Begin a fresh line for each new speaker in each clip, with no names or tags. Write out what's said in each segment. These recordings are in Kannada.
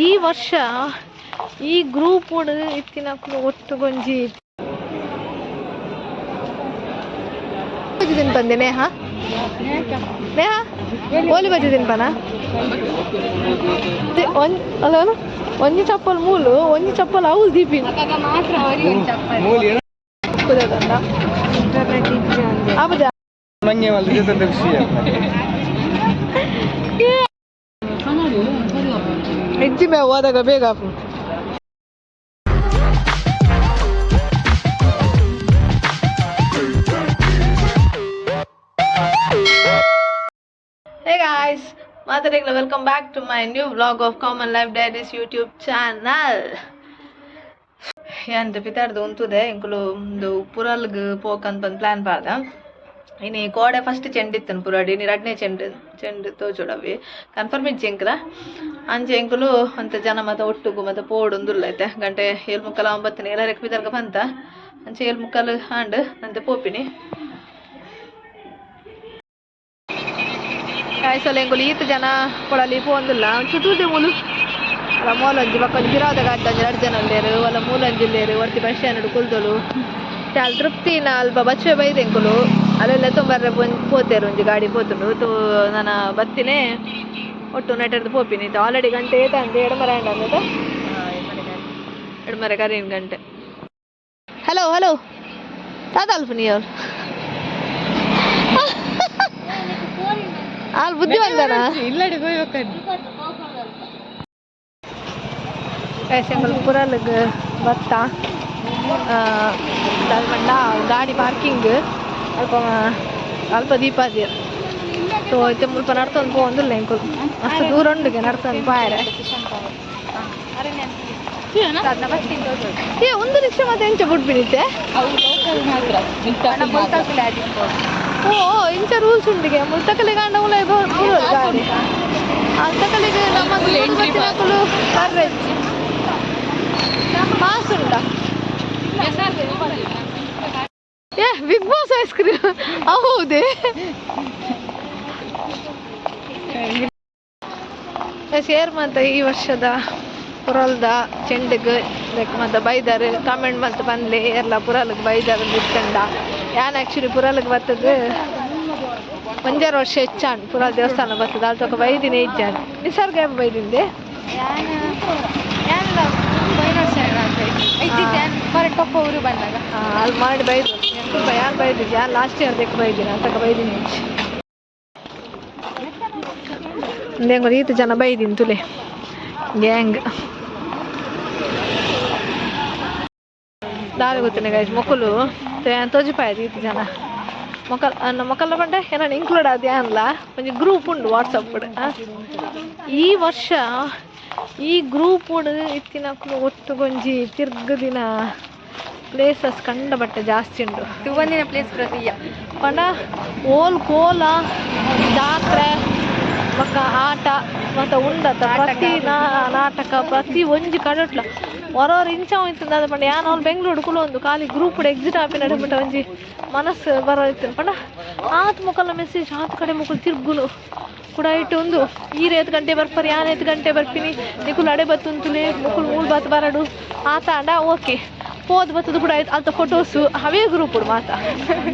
ಈ ವರ್ಷ ಈ ಗ್ರೂಪ್ ಉಡ್ ಇತ್ತಿನಕ್ಲು ಒಟ್ಟುಗೊಂಜಿ ಬಜ್ಜಿದಿನ ಬಂದೆ ನೇಹ? ನೇಹ ಓಲಿ ಬಜ್ಜಿದಿನ ಪನ ಒಂದ್ ಅಲ್ಲ ಒಂಜಿ ಚಪ್ಪಲ್ ಮೂಲು ಒಂಜಿ ಚಪ್ಪಲ್ ಅವ್ಲು ದೀಪಿನ. ಆಬದ
ಮಂಗೆ ಮಲ್ದಿದೆ ತಂದ ವಿಷಯ
ಹೆಜ್ಜೆ ಮೇಲೆ ಹೋದಾಗ ಬೇಗ ಹಾಕು Hey guys, ಮಾತಾಡಿಗ್ಲ welcome back to my new vlog of common life diaries YouTube channel ಎಂತ ಪಿತಾಡ್ದು ಉಂತುದೆ ಇಂಕುಲು ಒಂದು ಪುರಲ್ಗ್ ಪೋಕಂತ ಒಂದು ಪ್ಲಾನ್ ಪಾದ ಇನಿ ಕೋಡೆ ಫಸ್ಟ್ ಚೆಂಡಿತ್ತನ್ ಪುರಾಡಿ ನೀರು ಎರಡನೇ ಚೆಂಡು ಚೆಂಡು ತೋಜುಡವಿ ಕನ್ಫರ್ಮ್ ಇಜ್ಜಿ ಎಂಕಲ ಅಂತ ಜನ ಮತ ಒಟ್ಟುಗು ಮತ್ತೆ ಪೋಡು ಒಂದುಲ್ಲ ಐತೆ. ಗಂಟೆ ಏಳು ಮುಕ್ಕಲ ಒಂಬತ್ತನೇ ಎಲ್ಲ ರೆಕ್ ಬಿದರ್ಗ ಬಂತ? ಅಂಚೆ ಏಳು ಮುಕ್ಕಾಲು ಹಾಂಡು ಅಂತ ಪೋಪಿನಿ ಕಾಯಿಸಲ್ಲ ಎಂಕುಲು ಈತ ಜನ ಕೊಡಲಿ ಪೋಂದಿಲ್ಲ ಚುಟೂದೆ ಮೂಲು. ಅಲ್ಲ ಮೂಲಂಜಿ ಬಕ್ಕೊಂಜಿ ಗಿರಾದಾಗ ಆಯ್ತಂಜಿ, ಎರಡು ಜನ ಉಲ್ಲೆರ್ ಅಲ್ಲ ಮೂಲಂಜಿಲ್ಲೇರು ಒರ್ತಿ ಬಸ್ ಸ್ಟ್ಯಾಂಡ್ ಕುಲ್ದೊಲು. ಚಾಲ್ ತೃಪ್ತಿನ ಅಲ್ಪ ಬಚ್ಚೆ ಬೈದೆಂಕುಲು ಅಲ್ಲೆಲ್ಲ ತೊಂಬರ್ರೆ ಪೋತೇರು ಒಂಜಿ ಗಾಡಿ ಪೋತುಂಡು. ತೂ ನಾನು ಬತ್ತಿನೇ ಒಟ್ಟು ನೆಟ್ಟರ್ದು ಪೋಪಿನಿ. ಆಲ್ರೆಡಿ ಗಂಟೆ ಏತ ಅಂದೆ. ಎಡಮರ ಅಂದದ ಎಡಮರ ಕರೀನ್ ಗಂಟೆ. ಹಲೋ ಹಲೋ ತಾತಲ್ಪು ನೀ ಅವ್ರು? ಅಲ್ಲಿ ಬುದ್ಧಿವಂತನ?
ಇಲ್ಲಡಿ ಬತ್ತ
ಪೇಸೆಂಗಳು ಪುರಲ್ಗ್ ಭತ್ತ ದಾಲ್ಮಂಡ ಗಾಡಿ ಪಾರ್ಕಿಂಗ್ ಅಲ್ಪ ಅಲ್ಪ ದೀಪಾದಿ ಸೊ ಇತ್ತೆ ಮುಲ್ಪ ನಡ್ತೊಂದು ಪೋಂದಿಲ್ಲ ಎಂಕುಲು ಅಷ್ಟು ದೂರ ಉಂಡುಗೆ ನಡ್ತೊಂದು ಪಾಯರೆ ಏ ಒಂದು ರಿಕ್ಷಾ ಮತ್ತೆ ಎಂಚ ಬಿಟ್ಬಿಡಿತ್ತೆ ಓ ಇಂಚ ರೂಲ್ಸ್ ಉಂಡಿಗೆ. ಮುಲ್ತಕಲಿ ಗಾಂಡ ಉಲ ಗಾಡಿ. ಅಂತಕಲಿಗೆ ನಮ್ಮ ಪಾಸ್ ಉಂಟಾ. ಏ ಬಿಗ್ ಬಾಸ್ ಐಸ್ ಕ್ರೀಮ್ ಹೌದೇ. ಶೇರ್ ಮತ್ತೆ ಈ ವರ್ಷದ ಪುರಲ್ದ ಚೆಂಡಗ್ ಮತ್ತೆ ಬೈದಾರ್. ಕಮೆಂಟ್ ಮತ್ತೆ ಬಂದ್ಲಿ, ಎಲ್ಲ ಪುರಲ್ಗ್ ಬೈದಾರ್ ಇಟ್ಕೊಂಡ. ಯಾನ್ ಆ್ಯಕ್ಚುಲಿ ಪುರಲ್ಗ್ ಬರ್ತದ ಒಂಜಾರು ವರ್ಷ ಹೆಚ್ಚಾನ್ ಪುರ ದೇವಸ್ಥಾನ ಬರ್ತದ. ಅಲ್ಲಿ ತಕ ಬೈದಿನಿ, ಇಜ್ಜಾನ್. ನಿಸರ್ಗ ಎಂಬ ಬೈದಿಂದೆ
ಊರು ಬಂದಾಗ
ಆ, ಅಲ್ಲಿ ಮಾಡಿ ಬೈದು ಸ್ವಲ್ಪ ಯಾರು ಬೈದಿದ್ದೆ ಯಾರು ಲಾಸ್ಟ್ ಇಯರ್ ಬೇಕು ಬೈದಿನಿ ಅಂತ ಬೈದಿನಿ ಒಂದೇಂಗ ರೀತಿ ಜನ ಬೈದಿನಿ ತುಲೆ ಗ್ಯಾಂಗ್ ದಾರಿ ಗೊತ್ತಿನ ಗೈಸ್ ಮೊಕ್ಕಲು ತೋಜಿಪಾಯ ರೀತಿ ಜನ ಮೊಕಲ್ ಅನ್ನ ಮೊಕಲ್ಲ ಬಂಡೆ ಏನಾನ ಇನ್ಕ್ಲೂಡ್ ಆದ್ಯಾ ಅನ್ಲ ಒಂಜಿ ಗ್ರೂಪ್ ಉಂಡು ವಾಟ್ಸಪ್ ಈ ವರ್ಷ ಈ ಗ್ರೂಪ್ ಉಡ್ ಇತ್ತಿನಕ್ಲು ಒಟ್ಟುಗೊಂಜಿ ತಿರ್ಗದಿನ ಪ್ಲೇಸಸ್ ಕಂಡ ಬಟ್ಟೆ ಜಾಸ್ತಿ ಉಂಟು
ತೂವಂದಿನ ಪ್ಲೇಸ್ ಪ್ರತಿಯ
ಪಂಡ ಓಲ್ ಕೋಲ ಜಾತ್ರೆ ಮಕ್ಕ ಆಟ ಮತ್ತು ಉಂಡತ ಪ್ರತಿ ನಾ- ನಾಟಕ ಪ್ರತಿ ಒಂಜಿ ಕಡಟ್ಲ ಹೊರವ್ರು ಇಂಚ ಹೋಯ್ತಂದ ಅದು ಪಂಡ ಯಾನ್ ಅವ್ರು ಬೆಂಗಳೂರು ಕುಲ ಒಂದು ಖಾಲಿ ಗ್ರೂಪ್ ಎಕ್ಸಿಟ್ ಆಪಿ ನಡಿಬಿಟ್ಟ ಒಂಜಿ ಮನಸ್ಸು ಬರೋಯ್ತು ಪಂಡ ಆತ್ ಮುಖಲ್ಲ ಮೆಸೇಜ್ ಆತ್ ಕಡೆ ಮುಖಲ್ ತಿರ್ಗುಲು ಕೂಡ ಇಟ್ಟು ಒಂದು ಈ ರೇತ್ ಗಂಟೆ ಬರ್ಪರಿ ಯಾನ್ ಏತ್ ಗಂಟೆ ಬರ್ಪಿನಿ ನಿಕುಲ್ ಅಡೆ ಬತ್ತುಂತುಲೆ ಮುಕುಲ್ ಮೂಲ್ ಬತ್ ಬರಡು ಆತ ಅಂಡ ಓಕೆ ಪೋದ್ ಬತ್ತದ ಕೂಡ ಆಯ್ತು. ಅಲ್ತ ಫೋಟೋಸು ಅವೇ ಗ್ರೂಪುಡು ಮಾತ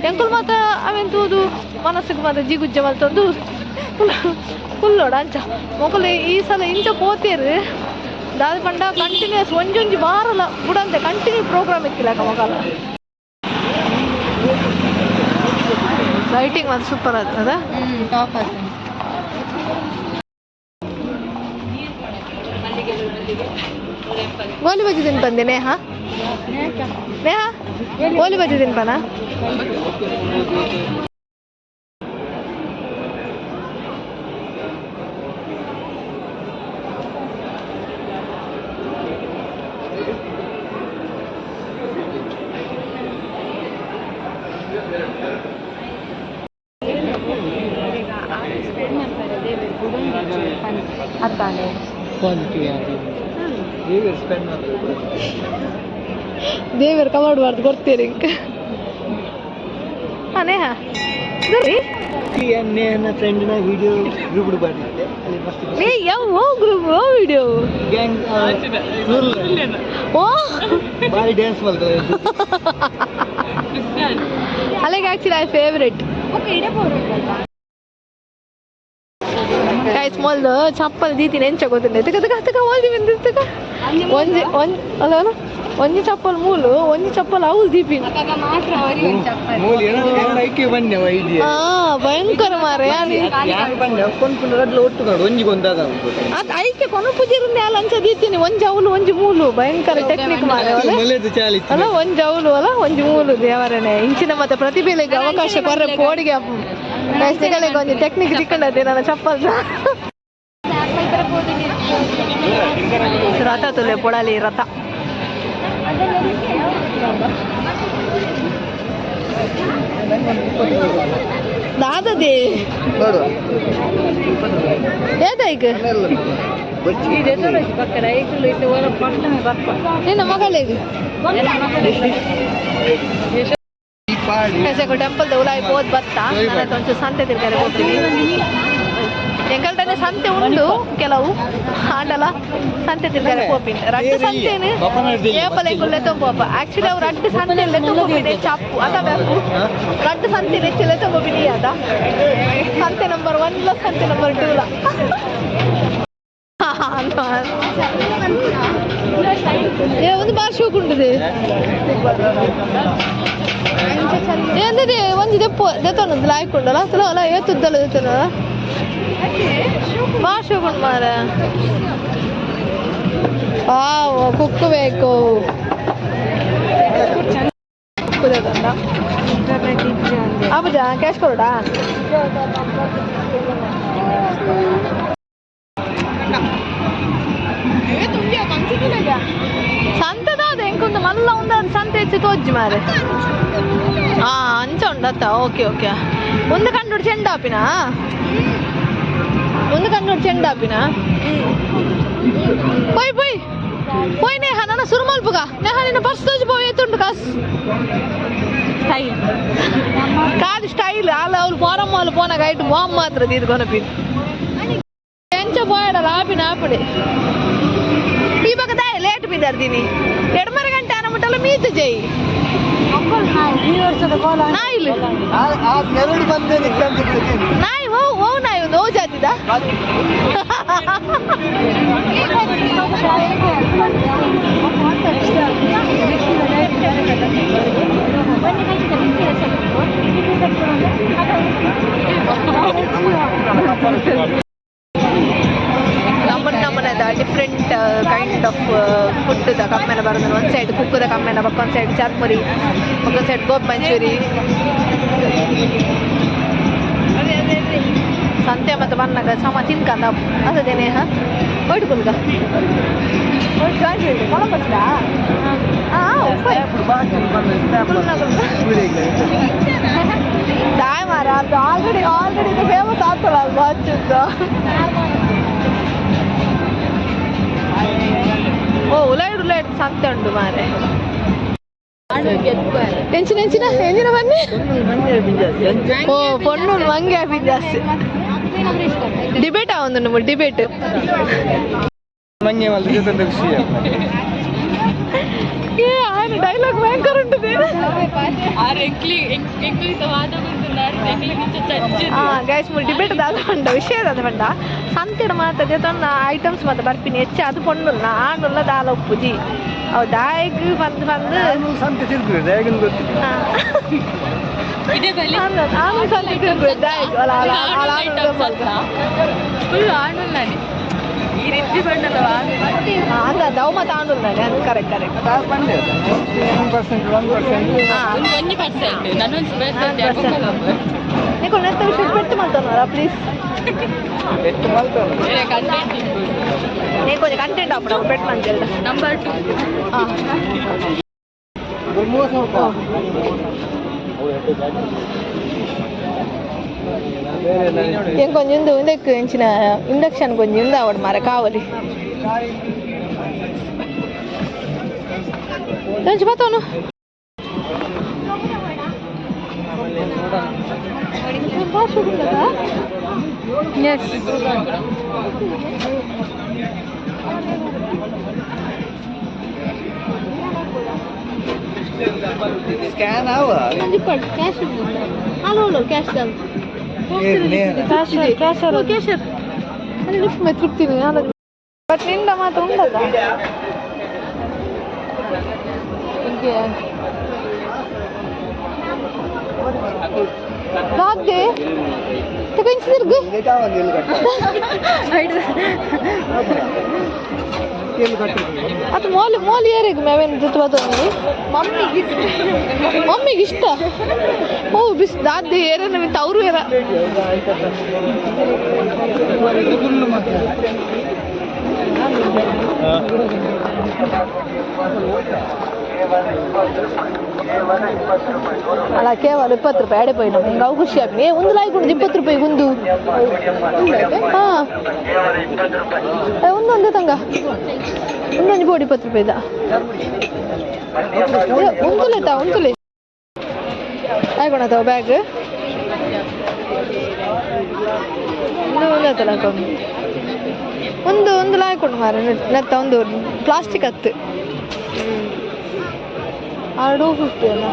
ಎಂಕುಲು ಮಾತ ಅವೆನ್ ತೂದು ಮನಸ್ಸಿಗೆ ಮಾತ ಜಿಗುಜ್ಜ ಮಲ್ತೊಂದು ಕುಲ್ಲೋಡ ಅಂಚ ಮೊಕುಲು ಈ ಸಲ ಇಂಚ ಪೋತೇರು ದಾದ ಪಂಡ ಕಂಟಿನ್ಯೂಸ್ ಒಂಜೊಂಜಿ ವಾರಲ ಬುಡಂತೆ. ಕಂಟಿನ್ಯೂ ಪ್ರೋಗ್ರಾಮ್ ಇಕ್ಕಿಲ್ಲ ಮೊಗಲ ಲೈಟಿಂಗ್ ಒಂದು ಸೂಪರ್ ಆಗ್ತದ
ಟಾಪ್ ಆಗ್ತದೆ
ವಾಲಿಬಾಜ್ ಬಂದೇನೆ ಹಾ? ನೇಹ ನೇಹ ಬಂದಿದ್ದೀನಿ ಬನ ತರ್ಕ ಮಾಡ್ಬಾರ್ದು ಗೊತ್ತೀರಿ ಹಿಂಗೆ ಅನೇಹ ಸರಿ
ಎಣ್ಣೆ ವಿಡಿಯೋ
ಏ ಯೋ ಗ್ರೂಪ್ ಓ ವಿಡಿಯೋ
ಗ್ಯಾಂಗ್
ಓ.
ಭಾರಿ ಡ್ಯಾನ್ಸ್ ಮಾಡ್ತಾರೆ
ಐ ಫೇವ್ರೆಟ್ ಗೈಸ್ ಚಪ್ಪಲ್ ದೀತಿ ನೆಂಚ ಗೊತ್ತಿಲ್ಲ ತಗ ತಗ ತಗ ಓದಿ ಒಂದು ಒಂದು ಅಲ್ಲ. ಒಂಜಿ ಚಪ್ಪಲ್ ಮೂಲು ಒಂಜಿ ಚಪ್ಪಲ್ ಅವ್ಲು ದೀಪಿನ ಭಯಂಕರ ಮಾರೆ ಐಕೆ ಕೊನ ಪೂಜಿರುಂದೆ ಅಲ್ಲ ಅಂಚ ದೀತೀನಿ ಒಂಜಿ ಅವಲು ಒಂಜಿ ಮೂಲು. ಭಯಂಕರ ಟೆಕ್ನಿಕ್ ಮಾರೆ ಅಲ್ಲ? ಒಂಜಿ ಅವಲು ಅಲ್ಲ ಒಂಜಿ ಮೂಲು ದೇವರನೆ. ಇಂಚಿನ ಮತ್ತೆ ಪ್ರತಿಭೆಲೆಗೆ ಅವಕಾಶ ಕೊರ್ರೆ ಪೋಡಿಗೆ ಗೈಸ್ಗಳಿಗೆ ಒಂದು ಟೆಕ್ನಿಕ್ ಸಿಕ್ಕಂಡದೆ ನನ್ನ ಚಪ್ಪಲ್. ರಥ ತುಲೆ ಪೊಳಲಿ ರಥ. ದಾದದೆ
ನೋಡು
ಏದಾಯ್ಕ
ಬಚ್ಚಿ
ನಿನ್ನ ಮಗಳಿಗೆ
ಈ ಪಾಡಿ
ಕೆಸಕು ಟೆಂಪಲ್ ಉಲಾಯಿ ಹೋದ್ ಬತ್ತ ನನ್ನ ಒಂಚೂರು ಸಂತೆ ತಿರ್ಗಾರೆ ಹೋಗ್ತೀನಿ ಎಂಕಲ್ಟನೆ ಸಂತೆ ಉಂಡು ಕೆಲವು ಆಂಡಲ ಸಂತೆ ತಿರ್ಗಾರೆ ಪೋಪಿನ ರಡ್ಡು ಸಂತೆನು ಏಪಲ ಎಂಗುಲ್ಲೆ ಪೋಪ ಆಕ್ಚುಲಿ ಅವ್ರು ರಡ್ಡು ಸಂತೆಯಲ್ಲೇ ತೊಂಬೋಪಿದೆ ಚಪ್ಪು ಅದ ಬೇಕು ರಡ್ಡು ಸಂತೆ ನೆಚ್ಚಲೆ ತೊಂಬೋಪಿನಿ ಅದ. ಸಂತೆ ನಂಬರ್ ಒನ್ ಲ ಸಂತೆ ನಂಬರ್ ಟೂ ಲ. ಒಂದು ಬಾರ್ ಶೋಕ್ ಉಂಟು ఏంటిది వంచి తెప్పు తెత్తాను లాయకుండా అసలు అలా ఏ తుద్దలు తెత్తాను బా షూకుండు మారే వావ్ కుక్కు ಬೇಕು ಕುದದಂಡ ಅಬ್ಬಜ ಕ್ಯಾಶ್ ಕೊಡೋಡಾ ಸಂತೆದ ಅದು ಹೆಂಗೊಂದು ಮಲ್ಲ ಉಂಡ ಸಂತೆ ಹೆಚ್ಚು ತೋಜ್ಜಿ ಮಾರೆ ಆ ಅಂಚ ಉಂಡತ್ತ ಓಕೆ ಓಕೆ ಒಂದು ಕಂಡು ಚೆಂಡಾಪಿನ ಒಂದು ಕಂಡು ಚೆಂಡಾಪಿನ పోయి పోయి పోయి నేహ నన్ను సురుమల్పుగా నేహ నిన్న బస్ తోచి పోయి ఎత్తుండు కాస్ స్టైల్ కాదు స్టైల్ వాళ్ళ వాళ్ళు పోరం వాళ్ళు పోన గైట్ బాంబు మాత్రం తీరుకొని పిన్ ఎంచ పోయాడు ఆపిన ఆపిడి ఈ పక్క దాయ లేట్ మీద దీని ఎడమర గంట అనముట్టలో మీత చేయి ನಾಯಿಲ್
ಆ ಎರಡು ಬಂದೆ ನಿಕ್ಕಂತ
ಒಂದು ಸೈಡ್ ಚರ್ಮುರಿ ಒಂದು ಸೈಡ್ ಗೋಬ್ ಮಂಚೂರಿ ಸಂತೆ ಮತ್ತು ಬಣ್ಣಗ ಸಮ ತಿನ್ಕಂದ ಅದೇನೆ ಹಾ ಒಯ್ದು ಕುಲ್ಗ ದಾಯ್ ಮಾರ ಅದು ಆಲ್ರೆಡಿ ಆಲ್ರೆಡಿ ಫೇಮಸ್ ಆಗ್ತಲ್ಲ ಅದು ಬಾಚುದ್ದು ಓ ಉಲಾಯ್ಡು ಉಲಾಯ್ಡು ಸಂತೆ ಉಂಟು ಮಾರೆ ಎಂಚಿನ ಎಂಚಿನ ಎಂಚಿನ ಬನ್ನಿ ಓ ಪೊಣ್ಣು ಮಂಗೆ ಆಫೀಸ್ ಜಾಸ್ತಿ ಡಿಬೇಟ್ ಒಂದು ನಮ್ಮ ಡಿಬೇಟ್
ಮಂಗೆ ಮಲ್ದ ಜೊತೆ ಖುಷಿ
ఏ ఆయన డైలాగ్ భయంకర ఉంటుంది ಗೈಸ್ ಮುಲ್ ಡಿಬೇಟ್ ದಾದವಂಡ ವಿಷಯ ದಾದವಂಡ ಸಂತಿಡ ಮಾತ ಜೊತೊಂದು ಐಟಮ್ಸ್ ಮಾತ ಬರ್ಪಿನಿ ಹೆಚ್ಚು ಅದು ಪೊಣ್ಣುಲ್ಲ ಆಣುಲ್ಲ ದಾಲ ಉಪ್ಪುಜಿ ದಾಯಕ್ ಬಂದು ಬಂದು
ಸಂತೆ ತಿರ್ಗ್ರಿ ದಾಯಕನ್ ಗೊತ್ತಿಲ್ಲ
ನಾನು ಸಂತೆ ತಿರ್ಗ್ರಿ ದಾಯಕ್ ಅಲ್ಲ ಅಲ್ಲ ಅಲ್ಲ ಫುಲ್ ಆಣುಲ್ ನಾನೆ ಈ ರೀತಿ ಬಂದಲ್ವಾ ಅಲ್ಲ ದೌಮ ತಾಂಡುಲ್ ನಾನೆ ಅದು ಕರೆಕ್ಟ್ ಕರೆಕ್ಟ್ ಅದು
ಬಂದೆ ಒನ್ ಪರ್ಸೆಂಟ್ ಒನ್ ಪರ್ಸೆಂಟ್
ಒಂದು ಪರ್ಸೆಂಟ್ ನಾನು ಒಂದು ಪರ್ಸೆಂಟ್ ನೀನು ನೆತ್ತ ವಿಷಯ ಬಿಟ್ಟು ಮಾಡ್ತಾನಲ್ಲ ಪ್ಲೀಸ್
ಎಷ್ಟು ಮಲ್ತಾನೆ
నేను కొంచెం కంటెంట్ అప్పుడు అప్పుడు పెట్టమని చెల్లి
ನಂಬರ್ ಟು
ಮೋಸ
ఇంకొంచెం ఉంది ఇందెక్కు ఎంచిన ఇండక్షన్ కొంచెం ఉంది ఆవిడ మరి కావాలి తెచ్చి
Yes. Scan
our. Hallo, Kasher. Kasher, Kasher. Kasher. Ik heb mijn trip in de Wat in de maat onder? Wat is ತಗೊಂಡು ತಿರ್ಗು
ಒಂದು ಎಲ್ಲಿ ಕಟ್ಟ ಎಲ್ಲಿ ಕಟ್ಟಿದ್ರು
ಅದು ಮೋಲಿ ಮೋಲಿ ಯಾರಿಗೆ ಮೇವೇನು ಜೊತೆ ಬಂದದ್ದು ಮಮ್ಮಿಗೆ ಇಷ್ಟ. ಓ, ಬಿಸ್ ದಾದಿ ಏರನ ಬಿತ್ತು ಅವರು ಏರ
ಮತ್ತೆ
ಅಲ್ಲ ಕೇವಲ ಇಪ್ಪತ್ತು ರೂಪಾಯಿ ಎಡೆ ಪೋಯಿನ ಹಿಂಗೆ ಅವು ಖುಷಿ ಆಗಿ ಒಂದು ಲಾಯ್ಕೊಂಡು ಇಪ್ಪತ್ತು ರೂಪಾಯಿ ಒಂದು ಹಾಂ ಒಂದು ಒಂದೇ ತಂಗ ಒಂದೊಂದು ಬೋಡಿ ಇಪ್ಪತ್ತು ರೂಪಾಯಿದ ಒಂದುಲೆ ತಾ ಒಂದುಲೆ ಆಯ್ಕೊಣ ತಾವ ಬ್ಯಾಗ್ ಒಂದು ಒಂದು ಆಯ್ತಲ್ಲ ಅಕ್ಕ. ಒಂದು ಒಂದು ಲಾಯ್ಕೊಂಡು ಮಾರ ನೆತ್ತ ಒಂದು ಪ್ಲಾಸ್ಟಿಕ್ ಹತ್ತು ಆಡು ಫಿಫ್ಟಿ ಅಲ್ಲ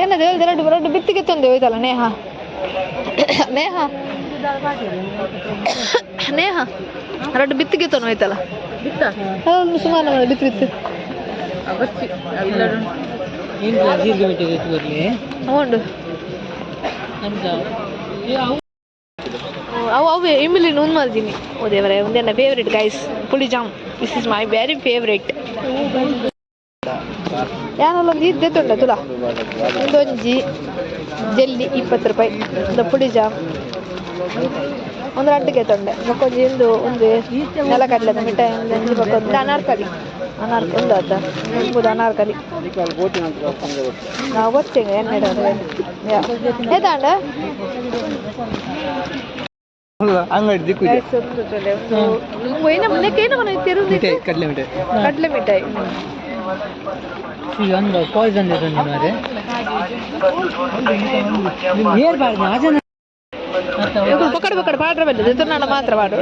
ಏನದು ಹೇಳಿದ್ರೆ ಎರಡು ಎರಡು ಬಿತ್ತಿಗೆ ತಂದೆ ಹೋಯ್ತಲ್ಲ ನೇಹ ನೇಹ ನೇಹ ಎರಡು ಬಿತ್ತಿಗೆ ತಂದು ಹೋಯ್ತಲ್ಲ ಹೌದು ಬಿತ್ತು ಉಂಡು ಅವು, ಅವೇ ಮಾಡ್ತೀನಿ ಓ ಒಂದೇ ನನ್ನ favourite guys ಪುಳಿ jam. This is my very favourite ಯಾನಲ್ಲ ಒಂದು ಇದ್ದೆ ತೊಂಡ, ತುಲ. ಒಂದೊಂಜಿ ಜೆಲ್ಲಿ ಇಪ್ಪತ್ತು ರೂಪಾಯಿ. ಪುಡಿ ಜಾಮ್. ಒಂದು ಅಂಟಿಗೆ ತೊಂಡೆ ಮಕ್ಕೊಂಜಿ ಒಂದು ನೆಲಕಡಲೆದ ಮಿಠಾಯಿ ಒಂದು ಒಂದು. ಅನಾರ್ಕಲಿ. ಅನಾರ್ಕ ಒಂದು ಆತ. ಒಂದು ಅನಾರ್ಕಲಿ. ನಾವು ಗೊತ್ತೇವೆ ಹೇಳೋದು. ಏತಾಂಡ
ಅಂಗಡಿ
ಏನ ಏನೋ
ಕಡಲೆ ಮಿಠಾಯಿ.
ಕಡಲೆ ಮಿಠಾಯಿ.
ಒಂದು ಪಾಯ್ಸನ್ ಇದೆ ನಿಮ್ಮರೆ ಏರ್ಬಾರ್ದು ಆ ಜನ
ఇప్పుడు పక్కడ పక్కడ పాట వెళ్ళదు ఇతరున్న మాత్రం పాడు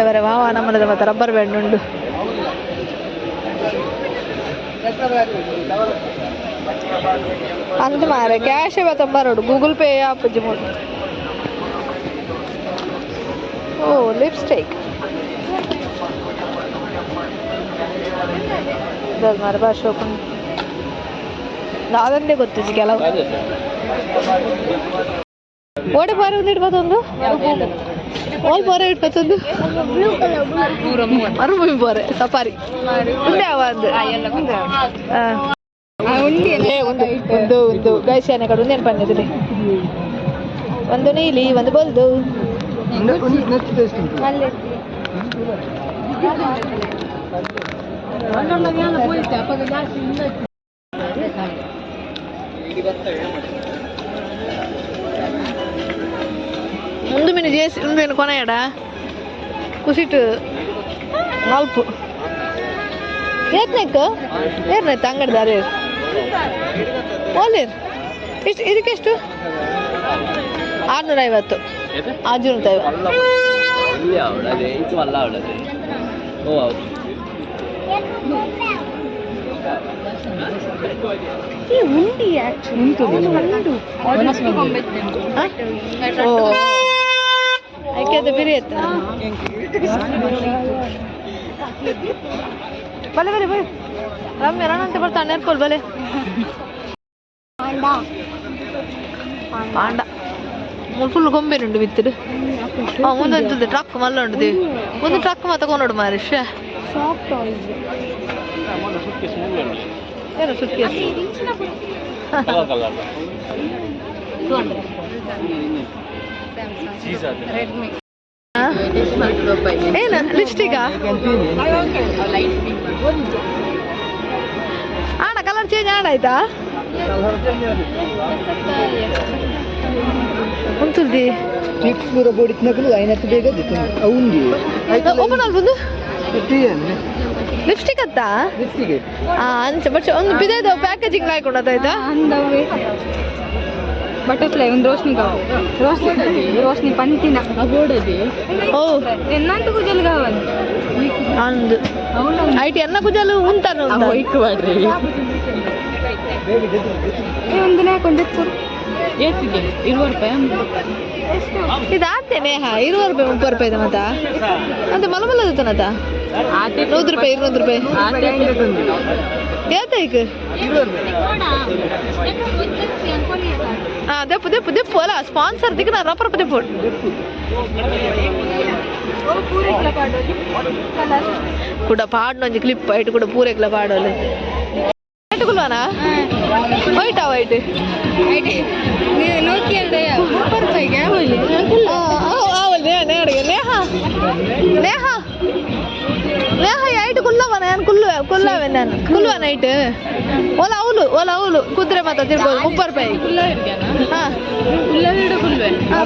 ఎవరి మావా నమ్మలేదు మాత్రం రబ్బర్ బ్యాండ్ ఉండు అంత మారే క్యాష్ బతం బరోడు గూగుల్ పే ఆపజ్జి మూడు ಮೂಡು ಓ ಲಿಪ್ಸ್ಟಿಕ್ ಮಾರೆ ಭಾಷೆ ಹೋಗ್ಕೊಂಡು ಅದೊಂದೇ ಗೊತ್ತಿತ್ತು ಕೆಲವು ಓಡೆ ಬಾರ ಒಂದು ಇಡ್ಬೋದೊಂದು ಓಲ್ ಬಾರ ಇಟ್ಕೊತೊಂದು ಮರುಭೂಮಿ ಬಾರೆ ಸಫಾರಿ ಉಂಡೆ ಅವ ಅಂದು ಆ. ಏ, ಒಂದು ಒಂದು ಒಂದು ಗೈಸ್ಯಾನೆ ಕಡೆ ಒಂದೇನು ಪನ್ನಿದ್ರಿ ಒಂದು ನೀಲಿ ಒಂದು ಬಲ್ದು
ಒಂದು ನೆಕ್ಸ್ಟ್ ಟೇಸ್ಟ್ ಉಂಟು
ముందు మీరు చేసి నేను కొనాయడా కుసిట్ ನಾಲ್ಕು ಏತ್ನೆಕ್ ಏರ್ನೈತೆ ಅಂಗಡಿ ದಾರಿ ಓಲೇರ್ ಎಷ್ಟು ಇದಕ್ಕೆಷ್ಟು ಆರುನೂರ ಐವತ್ತು ಆರುನೂರ ಐವತ್ತು
ಇಲ್ಲಿ ಅವಳದೆ ಇದು ಅಲ್ಲ ಅವಳದೆ ಓ ಹೌದು
ಓ ಆಯ್ಕೆ ಅದು ಬಿರಿ ಎತ್ತ ಬಲೆ ಬಲೆ ಬಲೆ ರಮ್ಯ ರಣಂತೆ ಬರ್ತಾನೆ ನೆರ್ಕೊಲ್ ಬಲೆ ಪಾಂಡ ಫುಲ್ ಗೊಂಬೆ ಉಂಡು ಆ ಹಾಂ ಮುಂದೊಂದು ಟ್ರಕ್ ಮಲ್ಲ ಉಂಟು ಒಂದು ಟ್ರಕ್ ಮಾತ ಕೊಂಡೋಡು ಮಾರಿ ಶ್ಯಾ ಏನು
ಅದು
ಏನು ಲಿಪ್ಸ್ಟಿಕಾ ಆಣ ಕಲರ್ ಚೇಂಜ್ ಆಣ ಉಂಟುಲ್ದಿ
ಚಿಪ್ಸ್ ಪೂರ ಬೋಡಿತ್ನಕಲು ಐನತ್ತು ಬೇಗ ದಿತ್ತು ಅವುಂಗಿ
ಓಪನ್ ಅಲ್ಲಿ ಬಂದು
ಟೀಯನ್ನು
ಲಿಪ್ಸ್ಟಿಕ್ ಅತ್ತಾ
ಲಿಪ್ಸ್ಟಿಗೆ
ಆ ಅಂಚ ಬಟ್ ಒಂದು ಬಿದೈದು ಪ್ಯಾಕೇಜಿಂಗ್ ಹಾಕೊಂಡಾಯ್ತಾ
అందవి బటర్ఫ్లై ఉంది రోషని కావు రోషని రోషని పంటిన
ఓ
ఎన్నంత గుజలు కావాలి
ಅಂದು ಐಟಿ ಎನ್ನ ಕುಜಲು ಉಂತಾನು
ಏಸಿಗೆ ಇರುವ
ರೂಪಾಯಿ ಇದು ಆತೆ ನೇಹ ಇರುವ ರೂಪಾಯಿ ಮುಪ್ಪ ರೂಪಾಯಿ ಮತ ಅಂತ ಮಲಮಲ ಇತ್ತನತ ನೂರು ರೂಪಾಯಿ ಇರುನೂರು ರೂಪಾಯಿ ಏತಾಯ್ಕ ಹಾಂ ದೆಪ್ಪು ದೆಪ್ಪು ದೆಪ್ಪು ಅಲ್ಲ ಸ್ಪಾನ್ಸರ್ ದಿಕ್ಕ ನಾನು ರಪ್ಪ ರಪ್ಪ ದೆಪ್ಪು ಕೂಡ ಪಾಡೋಂಜಿ ಕ್ಲಿಪ್ ಆಯ್ತು ಕೂಡ ಪೂರೆಕ್ಲ ಪಾಡೋಲ್ಲ வீட்டுக்குள்ளானா போயிட்டா போயிட்டு നോക്കിയല്ലേ നേഹ നേഹ ആയിട്ട് കൊല്ലുവാ ഞാൻ കൊല്ലുവാ കൊല്ലുവാ നൈറ്റ് ಒಲ ಅವಲು ಒಲ ಅವಲು ಕುದುರೆ ಮಾತಾ ತಿರ್ಬೋದು ಮುಪ್ಪ ರೂಪಾಯಿ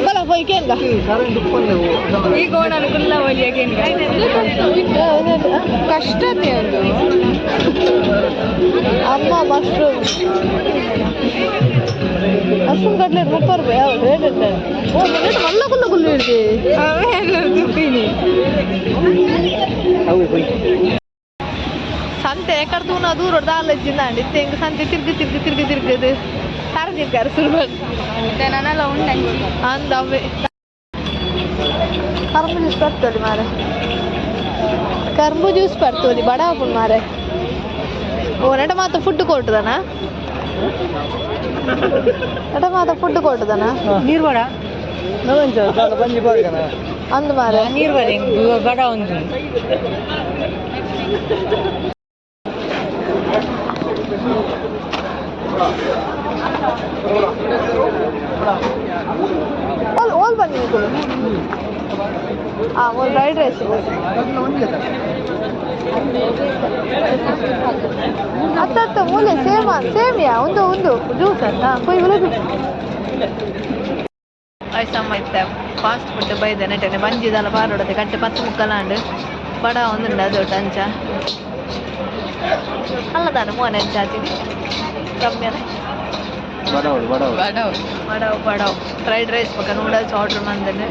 ಬಲ ಹೋಯ್ ಕೇಂಗ ಕಷ್ಟನೇ ಒಂದು ಅಮ್ಮ ಮಶ್ರೂಮ್ ಮಶ್ರೂಮ್ ಕಟ್ಲೆಟ್ ಮುಪ್ಪ ರೂಪಾಯಿ ಹೌದು ರೇಟ್ ಇರ್ತದೆ ಓ ರೇಟ್ ಮಲ್ಲ ಕುಲ್ಲ ಕುಲ್ಲು ಇಡ್ತೀವಿ
ಅವು ಹೋಯ್
ಸಂತೆ ಎಕಡೆ ತೂನ ದೂರ ದಾಲಜ್ಜಿಂದ ಇತ್ತೆ ಹಿಂಗೆ ಸಂತೆ ತಿರ್ಗಿ ತಿರ್ಗಿ ತಿರ್ಗಿ ತಿರ್ಗದು ತರ ತಿರ್ಗಾರ ಸುರ್ಬಲ್
దానిలో ఉండండి
ಅಂದ ಅವೇ ಕರ್ಮು ಜ್ಯೂಸ್ ಬರ್ತದೆ ಮಾರೆ ಕರ್ಮು ಜ್ಯೂಸ್ ಬರ್ತದೆ ಬಡ ಹಾಕೊಂಡು ಮಾರೆ ಓ ನಟ ಮಾತ ಫುಡ್ ಕೊಟ್ಟದನ ನಟ ಮಾತ ಫುಡ್ ಕೊಟ್ಟದನ
ನೀರು ಬೇಡ ನವಂಜ ಬಂಜಿ ಬಾರ್ಗನ
ಅಂದ್ ಮಾರೆ
ನೀರು ಬೇಡ ಬಡ ಒಂದು
ಓಲ್ ಓಲ್ ಬನ್ನಿ ಹಾಂ ಓಲ್ ಫ್ರೈಡ್ ರೈಸ್ ಅತ್ತ ಮೂಲೆ ಸೇಮ್ ಸೇಮಿಯಾ ಒಂದು ಒಂದು. ಜ್ಯೂಸ್ ಇತ್ತ ಫಾಸ್ಟ್ ಫುಡ್ ಬೈದೆ ನೆಟ್ಟನೆ ಮಂಜಿದಲ್ಲ ಪಾರೋಡದೆ ಕಟ್ಟೆ ಪತ್ತು ಮುಕ್ಕಲಾಂಡು ಬಡ ಒಂದು ಅದು, ಅಂಚ. ಅಲ್ಲದಾನ ಮೂವನೆ ಅಂಚ ಆತೀನಿ ಕಮ್ಮಿಯನೆ
ಬಡವಳು ಬಡವಳು
ಬಡವ್ ಬಡವ್. ಫ್ರೈಡ್ ರೈಸ್ ಪಕ್ಕ ನೂಡಲ್ಸ್ ಆರ್ಡರ್ ಮಂದನೆ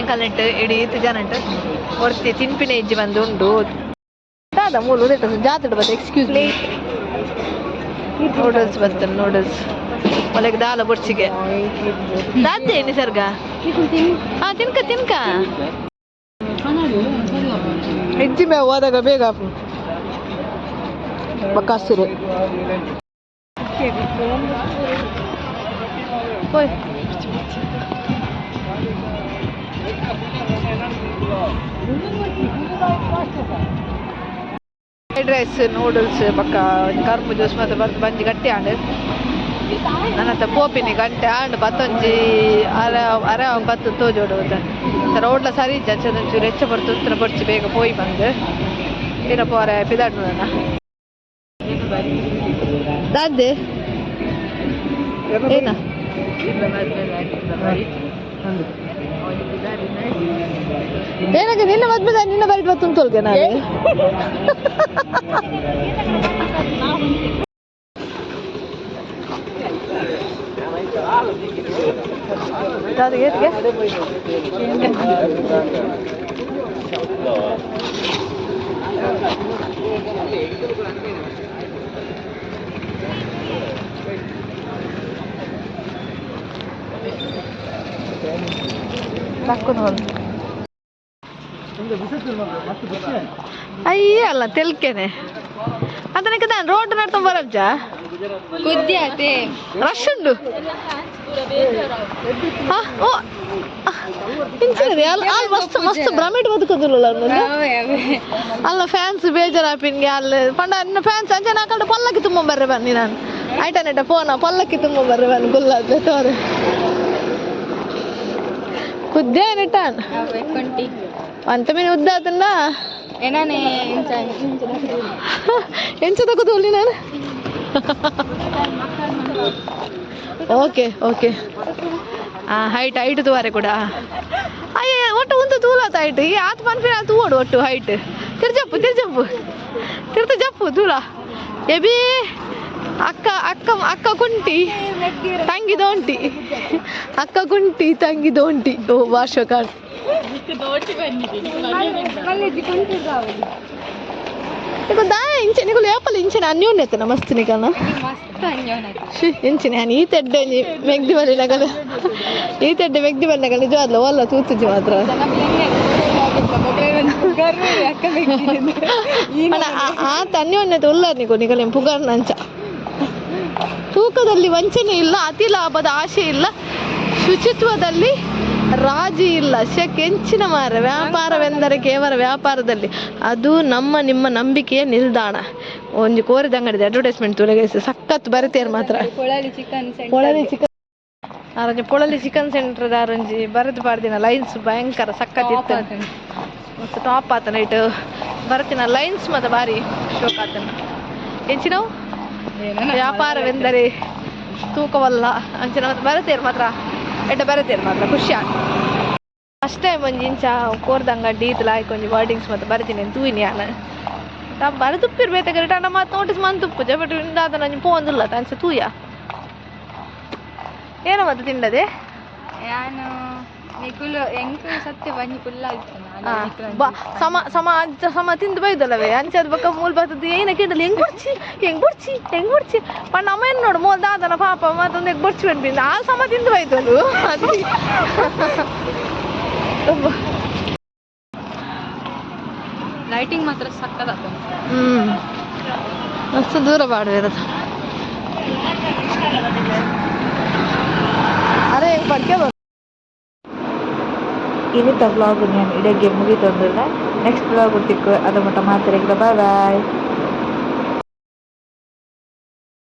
ಎಂಕಲ್ನೆಟ್ಟು ಇಡೀ ಇತ್ತು ಜನಟ್ಟು ಹೊರ್ತಿ ತಿನ್ಪಿನ ಇಜ್ಜಿ ಬಂದು ಉಂಡು. ದಾದ ಮೂಲು ಜಾತ್ರೆ ಬತ್ತ ಎಕ್ಸ್ಕ್ಯೂಸ್ ಮೀ ನೂಡಲ್ಸ್ ಬರ್ತದೆ ನೂಡಲ್ಸ್ ಒಳಗೆ ದಾಲ ಬೊಡ್ಸಿಗೆ ದಾತೆ ನಿಸರ್ಗ? ಹಾ ತಿನ್ಕ ತಿನ್ಕ. ಹೆಜ್ಜಿ ಮೇ ಹೋದಾಗ ಬೇಗ ಬಕಾಸುರು ಹೋಯ್ ಫ್ರೈಡ್ ರೈಸ್ ನೂಡಲ್ಸ್ ಪಕ್ಕ ಕರ್ಮು ಜ್ಯೂಸ್ ಮತ್ತೆ ಬರ್ದು ಬಂಜಿ ಗಟ್ಟಿ ಆಂಡು ನನ್ನ ಹತ್ರ ಪೋಪಿನಿ ಗಂಟೆ ಆಂಡು ಬತ್ತೊಂಜಿ ಅರ ಅರ ಬತ್ತು ತೋಜೋಡು ರೋಡ್ಲ ಸರಿ ಚೂರು ಹೆಚ್ಚು ಬರ್ತು ಉತ್ತರ ಬಡ್ಚಿ ಬೇಗ ಪೋಯಿ ಬಂದು ದಿನ ಪೋರೆ ಪಿದಾಡ್ನು ನನ್ನ هنا. هنا جميلة ما تبدأ أننا بريد بطن طول جنالي تاخذ جيت جه ಅಯ್ಯಲ್ಲ ತೆಲ್ಕೆನೆ. ಅದನ್ನ ಕದಾನ್ ರೋಡ್
ನಡ್ತೊಂಡ್ ಬರಬ್ಜ
ರಶ್ ಉಂಡು ಮಸ್ತ್ ಮಸ್ತ್ ಬ್ರಹ್ಮಿಟ್ ಬದುಕದಿಲ್ಲ ಅಲ್ಲ ಫ್ಯಾನ್ಸ್ ಬೇಜಾರಾಪಿನ್ಗೆ ಅಲ್ಲಿ ಪಂಡ ಫ್ಯಾನ್ಸ್ ಅಂಚೆ ನಾಕಂಡು ಪಲ್ಲಕ್ಕಿ ತುಂಬ ಬರ್ರೆ ಬನ್ನಿ ನಾನು. ಆಯ್ತಾನೇಟ ಫೋನ ಪಲ್ಲಕ್ಕಿ ತುಂಬ ಬರ್ರೆ ಬನ್ನಿ ಗುಲ್ಲಾದ್ರೆ ತೋರೆ. ಉದ್ದೇ ರಿಟರ್ನ್
ಟ್ವೆಂಟಿ
ಅಂತ ಮೀನು ಉದ್ದ ಅದನ್ನ
ಏನಾನೆ
ಎಂಚು ತಗೋದು ನಾನು ಓಕೆ ಓಕೆ ಹೈಟ್ ಹೈಟ್ ತೂವಾರೆ ಕೂಡ ಅಯ್ಯ ಒಟ್ಟು ಒಂದು ತೂಲಾತ ಹೈಟ್ ಈ ಆತ್ ಮನ್ಫಿನ ತೂವಡು ಒಟ್ಟು ಹೈಟ್ ತಿರ್ಜಪ್ಪು ತಿರ್ಜಪ್ಪು ತಿರ್ತ ಜಪ್ಪು ತೂಲ ಎಬಿ ಅಕ್ಕ ಅಕ್ಕ ಅಕ್ಕ ಕುಂಟಿ ತಂಗಿ ದೋಂಟಿ ಅಕ್ಕ ಕುಂಟಿ ತಂಗಿ ದೋಂಟಿ ಓ ಭಾಷೆ ಕಾಣ್ నీకు దా ఇంచె నీకు లేపలు ఇంచెన అన్యోన్యతన మస్తు నీకన్నా
ಮಸ್ತ್ ಅಂಜೋನಾಯ್ತು
ಶಿ ಇಂಚಿನ ನಾನು ಈ ತೆಡ್ಡೆ ಮೆಗ್ದಿ ಬರಲಿಲ್ಲ ಕಲ ಈ ತೆಡ್ಡೆ ಮೆಗ್ದಿ ಬಂದ ಕಲ ನಿಜವಾದ್ಲ ಒಲ್ಲ ತೂತಿದ್ದಿ ಮಾತ್ರ ಅಣ್ಣ, ಆ- ಆತ ಅನ್ಯೋನ್ಯತೆ ಉಲ್ಲ ತೂಕದಲ್ಲಿ ವಂಚನೆ ಇಲ್ಲ ಅತಿ ಲಾಭದ ಆಶೆ ಇಲ್ಲ ಶುಚಿತ್ವದಲ್ಲಿ ರಾಜಿ ಇಲ್ಲ. ಶೆ ಕೆಂಚಿನ ಮಾರ ವ್ಯಾಪಾರವೆಂದರೆ ಕೇವಲ ವ್ಯಾಪಾರದಲ್ಲಿ. ಅದು ನಮ್ಮ ನಿಮ್ಮ ನಂಬಿಕೆಯ ನಿಲ್ದಾಣ. ಒಂದು ಕೋರಿದ ಅಂಗಡಿ ಅಡ್ವರ್ಟೈಸ್ಮೆಂಟ್ ತುಳಗೈಸಿ ಸಖತ್ ಬರೀತೇರು ಮಾತ್ರ.
ಕೊಳಲಿ ಚಿಕನ್
ಪೊಳಲಿ ಚಿಕನ್ ಆರಂಜಿ ಪೊಳಲಿ ಚಿಕನ್ ಸೆಂಟರ್ ಆರೊಂಜಿ ಬರೆದು ಬಾರ್ದಿನ ಲೈನ್ಸ್ ಭಯಂಕರ ಸಖತ್ ಇತ್ತು. ಮತ್ತು ಟಾಪ್ ಆತನ ಇಟ್ಟು ಬರ್ತಿನ ಲೈನ್ಸ್ ಮತ್ತು ಭಾರಿ ಶೋಕ್ ಆತನ ಎಂಚಿನವು ವ್ಯಾಪಾರವೆಂದರೆ ತೂಕವಲ್ಲ ಅಂಚನ ಮತ್ತೆ ಬರತೇರು ಮಾತ್ರ ಎಡ್ಡ ಬರತೇರು ಮಾತ್ರ ಖುಷಿ ಫಸ್ಟ್ ಟೈಮ್ ಒಂಜಿ ಇಂಚ ಕೋರ್ದಂಗ ಡೀತ್ ಲಾಯ್ಕ್ ಒಂಜಿ ವರ್ಡಿಂಗ್ಸ್ ಮತ್ತೆ ಬರ್ತೀನಿ ತೂಯಿನಿ ನಾನು ತಾ ಬರದುಪ್ಪಿರ್ಬೇಕ ರಿಟರ್ನ್ ಮತ್ತೆ ನೋಟಿಸ್ ಮಂತುಪ್ಪು ಬಟ್ ಇಂದಾದ ನಂಜಿ ಪೋಂದಿಲ್ಲ ತಂಚ ತೂಯ ಏನೋ ಮತ್ತೆ ತಿಂಡದೆ
ನಾನು ನಿಕುಲು ಎಂಕ್ ಸತ್ಯ
ಆ, ಬಾ ಸಮ ಸಮ ಅಂಚ ಸಮ ತಿಂದು ಬೈದಲ್ಲವೇ? ಅಂಚದ ಬಕ್ಕ ಮೂಲ್ ಬರ್ತದೆ ಏನ ಕೇಳಲ್ಲ ಹೆಂಗ್ ಬುಡ್ಚಿ ಹೆಂಗ್ ಬುಡ್ಚಿ ಹೆಂಗ್ ಬುಡ್ಚಿ? ಪಣ್ಣ ಅಮ್ಮ ಏನ್ ನೋಡು ಮೂಲ್ ದಾದನ ಪಾಪ ಮತ್ತೊಂದು ಹೆಂಗ್ ಬುಡ್ಚಿ ಬಂದ್ಬಿಂದ ಆ ಸಮ ತಿಂದು ಬೈತಂದು
ಲೈಟಿಂಗ್ ಮಾತ್ರ ಸಕ್ಕದ
ಹ್ಮ್. ಅಷ್ಟು ದೂರ ಬಾಡ್ವಿರದು ಅರೆ ಹೆಂಗ್ ಪಡ್ಕೆ ಬರ್ ಇನ್ನಿತ ವ್ಲಾಗ್ ನಾನು ಇಡಗ್ಗೆ ಮುಗಿತಂದ್ರೆ ನೆಕ್ಸ್ಟ್ ವ್ಲಾಗ್ ತಿಕ್ಕು ಅದ ಮಟ್ಟ ಮಾತಾಡಿದ್ರೆ ಬಾಯ್ ಬಾಯ್